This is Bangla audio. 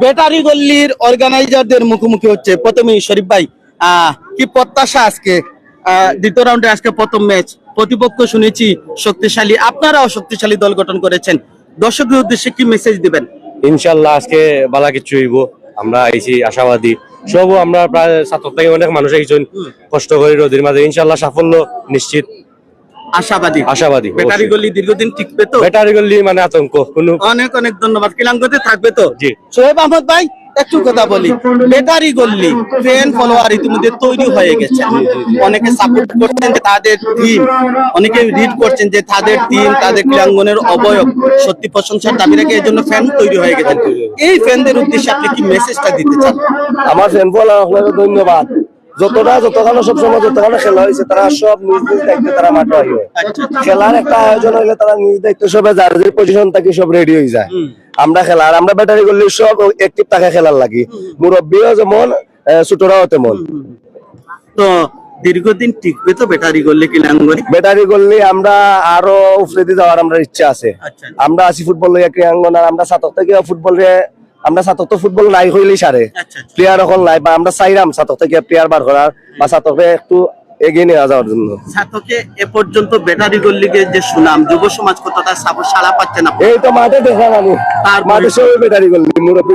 ব্যাটারি গল্লির অর্গানাইজারদের মুখোমুখি হচ্ছে প্রথমেই শরীফ ভাই। কি প্রত্যাশা আজকে? দ্বিতীয় রাউন্ডে আজকে প্রথম ম্যাচ প্রতিপক্ষ শুনেছি শক্তিশালী আপনারাও শক্তিশালী দল গঠন করেছেন। দর্শকদের উদ্দেশ্যে কি মেসেজ দিবেন? ইনশাল্লাহ আজকে বালা কিছু হইব। আমরা আইছি আশাবাদী। সব আমরা প্রায় ছাত্র থেকে অনেক মানুষ আইছেন কষ্ট করে রোদের মাঝে ইনশাল্লাহ সাফল্য নিশ্চিত। আশাবাদী। আশাবাদী ব্যাটারি গল্লি দীর্ঘদিন টিকবে তো? ব্যাটারি গল্লি মানে আতঙ্ক কোনো অনেক অনেক ধন্যবাদ। কিলাঙ্গতে থাকবে তো? জি। সোহেব আহমদ ভাই একটু কথা বলি। ব্যাটারি গল্লি ফ্যান ফলোয়ার ইতিমধ্যে তৈরি হয়ে গেছে। অনেকে সাপোর্ট করছেন যে তাদের টিম অনেকে রিড করছেন যে তাদের টিম তাদের ক্রীড়াঙ্গনের অবয়ব সত্যি প্রশংসার দাবি রেখে এই জন্য ফ্যান তৈরি হয়ে গেছেন এই ফ্যানদের উদ্দেশ্যে আপনি কি মেসেজটা দিতে চান? আমার ফ্যান আপনাকে ধন্যবাদ। যতটা যতখানে সবসময় যতখানে খেলা হয়েছে তারা সব নিজ নিজ দায়িত্বে তারা মাঠে আচ্ছা খেলার একটা আয়োজন হইলে তারা নিজ দায়িত্ব সবে যার যে পজিশন থাকি সব রেডি হয়ে যায়। আমরা খেলা আর আমরা ব্যাটারি করলে সব একটিভ থাকে খেলার লাগি। মুরব্বীও যেমন ছোটরাও তেমন। তো দীর্ঘদিন টিকবে তো ব্যাটারি গল্লি ক্রীড়াঙ্গনে ব্যাটারি করলে আমরা আরও উফরে দিয়ে যাওয়ার আমরা ইচ্ছা আছে। আচ্ছা। আমরা আছি ফুটবল লইয়া ক্রীড়াঙ্গন আর আমরা ছাত্র থেকে ফুটবল আমরা ছাত্র তো ফুটবল নাই হইলেই সারে। আচ্ছা আচ্ছা। প্লেয়ার এখন নাই বা আমরা চাইরাম ছাত্র থেকে প্লেয়ার বার করার বা ছাত্রকে একটু এগিয়ে নিয়ে যাওয়ার জন্য। ছাত্রকে এ পর্যন্ত ব্যাটারি গল্লিকে যে সুনাম যুব সমাজ কতটা পাচ্ছে না? এই তো মাঠে দেখা আমি। তারপরে- মাঠে সবাই ব্যাটারি করলি মুরব্বী